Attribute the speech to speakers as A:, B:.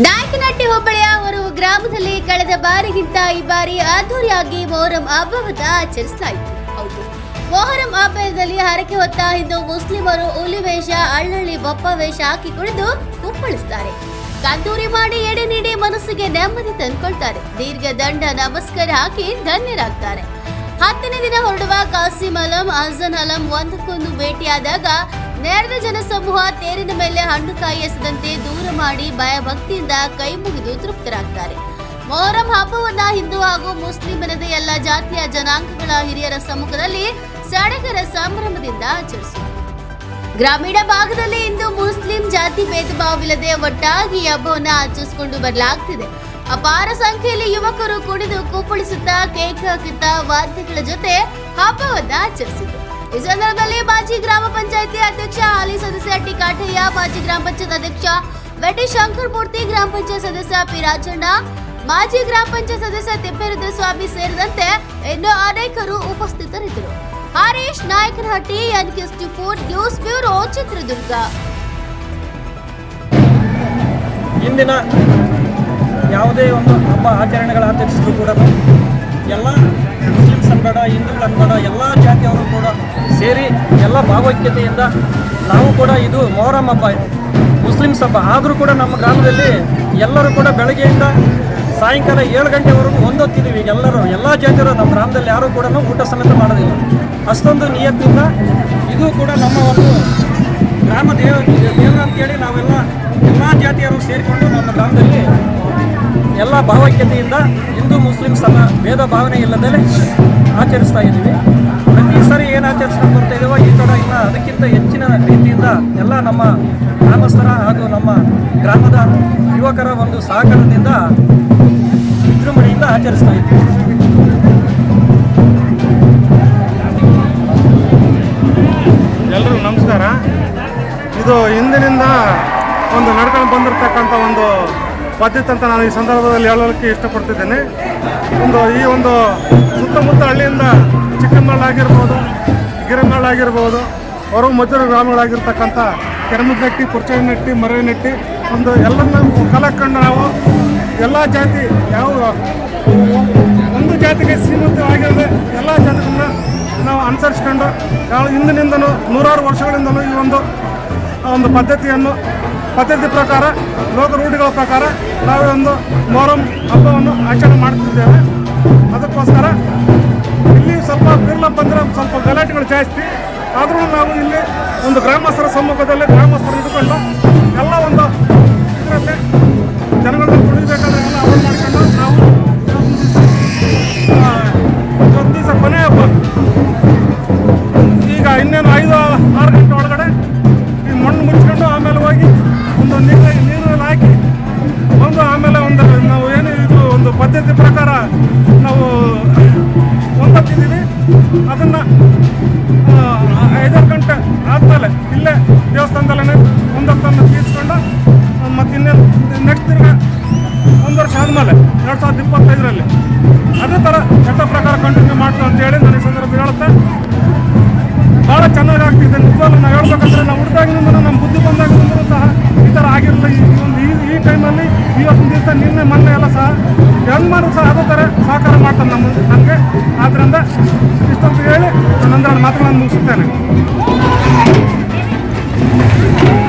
A: ನಾಯಕನಹಟ್ಟಿ ಹೋಬಳಿಯ ಅವರು ಗ್ರಾಮದಲ್ಲಿ ಕಳೆದ ಬಾರಿಗಿಂತ ಈ ಬಾರಿ ಅದ್ದೂರಿಯಾಗಿ ಮೊಹರಂ ಹಬ್ಬವನ್ನ ಆಚರಿಸಲಾಯಿತು. ಹೌದು. ಮೊಹರಂ ಹಬ್ಬದಲ್ಲಿ ಹರಕೆ ಹೊತ್ತ ಹಿಂದೂ ಮುಸ್ಲಿಮರು ಹುಲಿ ವೇಷ, ಅಳ್ಳಳ್ಳಿ ಬಪ್ಪ ವೇಷ ಹಾಕಿ ಕುಳಿದು ಕುಪ್ಪಳಿಸ್ತಾರೆ. ಕಂದೂರಿ ಮಾಡಿ ಎಡೆ ನೀಡಿ ಮನಸ್ಸಿಗೆ ನೆಮ್ಮದಿ ತಂದುಕೊಳ್ತಾರೆ. ದೀರ್ಘ ದಂಡ ನಮಸ್ಕಾರ ಹಾಕಿ ಧನ್ಯರಾಗ್ತಾರೆ. ಹತ್ತನೇ ದಿನ ಹೊರಡುವ ಕಾಸಿಮ್ ಅಲಂ, ಅಜನ್ ಅಲಂ ಒಂದಕ್ಕೊಂದು ಭೇಟಿಯಾದಾಗ ನೆರೆದ ಜನಸಮೂಹ ತೇರಿನ ಮೇಲೆ ಹಣ್ಣು ಕಾಯಿ ಎಸೆದಂತೆ ದೂರ ಮಾಡಿ ಭಯಭಕ್ತಿಯಿಂದ ಕೈ ಮುಗಿದು ತೃಪ್ತರಾಗ್ತಾರೆ. ಮೊಹರಂ ಹಬ್ಬವನ್ನ ಹಿಂದೂ ಹಾಗೂ ಮುಸ್ಲಿಮರದ ಎಲ್ಲ ಜಾತಿಯ ಜನಾಂಗಗಳ ಹಿರಿಯರ ಸಮ್ಮುಖದಲ್ಲಿ ಸಡಗರ ಸಂಭ್ರಮದಿಂದ ಆಚರಿಸಿದರು ಗ್ರಾಮೀಣ ಭಾಗದಲ್ಲಿ ಇಂದು ಮುಸ್ಲಿಂ ಜಾತಿ ಭೇದ ಭಾವವಿಲ್ಲದೆ ಒಟ್ಟಾಗಿ ಹಬ್ಬವನ್ನು ಆಚರಿಸಿಕೊಂಡು ಬರಲಾಗ್ತಿದೆ. ಅಪಾರ ಸಂಖ್ಯೆಯಲ್ಲಿ ಯುವಕರು ಕುಡಿದು ಕೂಪಳಿಸುತ್ತಾ ಕೇಕ್ ಹಾಕುತ್ತಾ ವಾದ್ಯಗಳ ಜೊತೆ ಹಬ್ಬವನ್ನು ಆಚರಿಸಿದರು. ಈ ಸಂದರ್ಭದಲ್ಲಿ ಮಾಜಿ ಗ್ರಾಮ ಪಂಚಾಯಿತಿ ಅಧ್ಯಕ್ಷ ಹಾಲಿ ಸದಸ್ಯ ಟಿ ಕಾಠಯ್ಯ ಮಾಜಿ ಗ್ರಾಮ ಪಂಚಾಯತ್ ಅಧ್ಯಕ್ಷ ವೆಟಿ ಶಂಕರ್ ಮೂರ್ತಿ ಗ್ರಾಮ ಪಂಚಾಯತ್ ಸದಸ್ಯ ಪಿ ರಾಜಣ್ಣ ಮಾಜಿ ಗ್ರಾಮ ಪಂಚಾಯತ್ ಸದಸ್ಯ ತಿಪ್ಪೇರುದ್ರ ಸ್ವಾಮಿ ಸೇರಿದಂತೆ ಇನ್ನು ಅನೇಕರು ಉಪಸ್ಥಿತರಿದ್ದರು ಹರೀಶ್ ನಾಯಕನಹಟ್ಟಿ ಎನ್ಕೆಸ್ಟಿ ಫೋರ್ ನ್ಯೂಸ್ ಬ್ಯೂರೋ ಚಿತ್ರದುರ್ಗ
B: ಇಂದಿನ ಯಾವುದೇ ಒಂದು ಹಬ್ಬ ಆಚರಣೆಗಳ ಆಚರಿಸಿದ್ರು ಕೂಡ ಎಲ್ಲ ಮುಸ್ಲಿಮ್ಸ್ ಅನ್ಬೇಡ ಹಿಂದೂಗಳು ಎಲ್ಲ ಜಾತಿಯವರು ಕೂಡ ಸೇರಿ ಎಲ್ಲ ಭಾವೈಕ್ಯತೆಯಿಂದ ನಾವು ಕೂಡ ಇದು ಮೊಹರಂ ಹಬ್ಬ ಮುಸ್ಲಿಮ್ಸ್ ಹಬ್ಬ ಆದರೂ ಕೂಡ ನಮ್ಮ ಗ್ರಾಮದಲ್ಲಿ ಎಲ್ಲರೂ ಕೂಡ ಬೆಳಗ್ಗೆಯಿಂದ ಸಾಯಂಕಾಲ ಏಳು ಗಂಟೆವರೆಗೂ ಒಂದೊತ್ತಿದ್ದೀವಿ ಎಲ್ಲರೂ. ಎಲ್ಲ ಜಾತಿಯವರು ನಮ್ಮ ಗ್ರಾಮದಲ್ಲಿ ಯಾರೂ ಕೂಡ ಊಟ ಸಮೇತ ಮಾಡೋದಿಲ್ಲ. ಅಷ್ಟೊಂದು ನಿಯತ್ತಿಂದ ಇದು ಕೂಡ ನಮ್ಮ ಒಂದು ಗ್ರಾಮ ದೇವ, ದೇವರು ಅಂತೇಳಿ ನಾವೆಲ್ಲ ಎಲ್ಲ ಜಾತಿಯರು ಸೇರಿಕೊಂಡು ನಮ್ಮ ಗ್ರಾಮದಲ್ಲಿ ಎಲ್ಲ ಭಾವೈಕ್ಯತೆಯಿಂದ ಹಿಂದೂ, ಮುಸ್ಲಿಂ ಸಮ, ಭೇದ ಭಾವನೆ ಇಲ್ಲದಲೇ ಆಚರಿಸ್ತಾ ಇದ್ದೀವಿ. ಪ್ರತಿ ಸರಿ ಏನು ಆಚರಿಸ್ಕೊಂಡು ಬರ್ತಾ ಇದ್ದೀವೋ ಈ ಥರ ಇನ್ನು ಅದಕ್ಕಿಂತ ಹೆಚ್ಚಿನ ರೀತಿಯಿಂದ ಎಲ್ಲ ನಮ್ಮ ಗ್ರಾಮಸ್ಥರ ಹಾಗೂ ನಮ್ಮ ಗ್ರಾಮದ ಯುವಕರ ಒಂದು ಸಹಕಾರದಿಂದ ವಿಜೃಂಭಣೆಯಿಂದ ಆಚರಿಸ್ತಾ ಇದ್ದೀವಿ.
C: ಎಲ್ಲರೂ ನಮಸ್ಕಾರ. ಇದು ಹಿಂದಿನಿಂದ ಒಂದು ನಡ್ಕೊಂಡು ಬಂದಿರತಕ್ಕಂಥ ಒಂದು ಪದ್ಧತಿ ಅಂತ ನಾನು ಈ ಸಂದರ್ಭದಲ್ಲಿ ಹೇಳೋದಕ್ಕೆ ಇಷ್ಟಪಡ್ತಿದ್ದೇನೆ. ಒಂದು ಈ ಒಂದು ಸುತ್ತಮುತ್ತ ಹಳ್ಳಿಯಿಂದ ಗಿರಿಮಳ್ ಆಗಿರ್ಬೋದು ಹೊರ ಮಧುರ ಗ್ರಾಮಗಳಾಗಿರ್ತಕ್ಕಂಥ ಕೆರಮದಟ್ಟಿ ಪುರ್ಚನಟ್ಟಿ ಮರನಟ್ಟಿ ಒಂದು ಎಲ್ಲರನ್ನ ಕಲಕೊಂಡು ನಾವು ಎಲ್ಲ ಜಾತಿ, ಯಾವ ಒಂದು ಜಾತಿಗೆ ಸೀಮಿತವಾಗಿರದೆ ಎಲ್ಲ ಜಾತಿಗಳನ್ನ ನಾವು ಅನುಸರಿಸ್ಕೊಂಡು ನಾವು ಹಿಂದಿನಿಂದನೂ ನೂರಾರು ವರ್ಷಗಳಿಂದಲೂ ಈ ಒಂದು ಒಂದು ಪದ್ಧತಿಯನ್ನು ಪದ್ಧತಿ ಪ್ರಕಾರ, ಲೋಕ ರೂಢಿಗಳ ಪ್ರಕಾರ ನಾವೇ ಒಂದು ಮೊಹರಂ ಹಬ್ಬವನ್ನು ಆಚರಣೆ ಮಾಡ್ತಿದ್ದೇವೆ ಅದಕ್ಕೋಸ್ಕರ ಇಲ್ಲಿ ಸ್ವಲ್ಪ ಬಿರ್ಲ ಬಂದರೆ ಸ್ವಲ್ಪ ಗಲಾಟೆಗಳು ಜಾಸ್ತಿ. ಆದರೂ ನಾವು ಇಲ್ಲಿ ಒಂದು ಗ್ರಾಮಸ್ಥರ ಸಮ್ಮುಖದಲ್ಲಿ ಗ್ರಾಮಸ್ಥರು ಇದ್ದುಕೊಂಡು ಎಲ್ಲ ಒಂದು ಇದರಲ್ಲಿ ಜನಗಳನ್ನು ತುಳಿಬೇಕಾದ್ರೆ ಎಲ್ಲ ಅವರು ಮಾಡಿಕೊಂಡು ನಾವು ಒಂದು ದಿವಸ ಕೊನೆ ಹಬ್ಬ. ಈಗ ಇನ್ನೇನು ಐದು ದೇವಸ್ಥಾನದಲ್ಲೇ ಒಂದತ್ತನ್ನು ತೀರ್ಸ್ಕೊಂಡು ಮತ್ತು ಇನ್ನೇನು ನೆಕ್ಸ್ಟ್ ತಿರ್ಗ ಒಂದು ವರ್ಷ ಆದಮೇಲೆ, ಎರಡು ಸಾವಿರದ ಇಪ್ಪತ್ತೈದರಲ್ಲಿ. ಅದೇ ಥರ ಚಟ್ಟ ಪ್ರಕಾರ ಕಂಟಿನ್ಯೂ ಮಾಡ್ತೀವಿ ಅಂತೇಳಿ ಈ ಸಂದರ್ಭ ಹೇಳುತ್ತೆ. ಭಾಳ ಚೆನ್ನಾಗಿ ಆಗ್ತಿದೆ. ನಿಜವಾಗ್ಲೂ ನಾವು ಹೇಳ್ಬೇಕಂದ್ರೆ ನಾವು ಹುಡುಗಾಗಿನಿಂದ ನಮ್ಮ ಬುದ್ಧಿ ಬಂದಾಗಿನಿಂದಲೂ ಸಹ ಈ ಥರ ಆಗಿರಲಿಲ್ಲ ಈ ಒಂದು ಈ ಈ ಟೈಮಲ್ಲಿ ಇವತ್ತಿನ ದಿವಸ ನಿನ್ನೆ, ಮೊನ್ನೆ ಎಲ್ಲ ಸಹ ಹೆಣ್ಮಾರು ಸಹ ಅದೇ ಥರ ಸಹಕಾರ ಮಾಡ್ತಾರೆ ನಮ್ಮ ನಮಗೆ. ಆದ್ದರಿಂದ ಇಷ್ಟೊಂದು ಹೇಳಿ ನಾನು ಒಂದೆರಡು ಮಾತುಗಳನ್ನು ಮುಗಿಸುತ್ತೇನೆ. Thank you.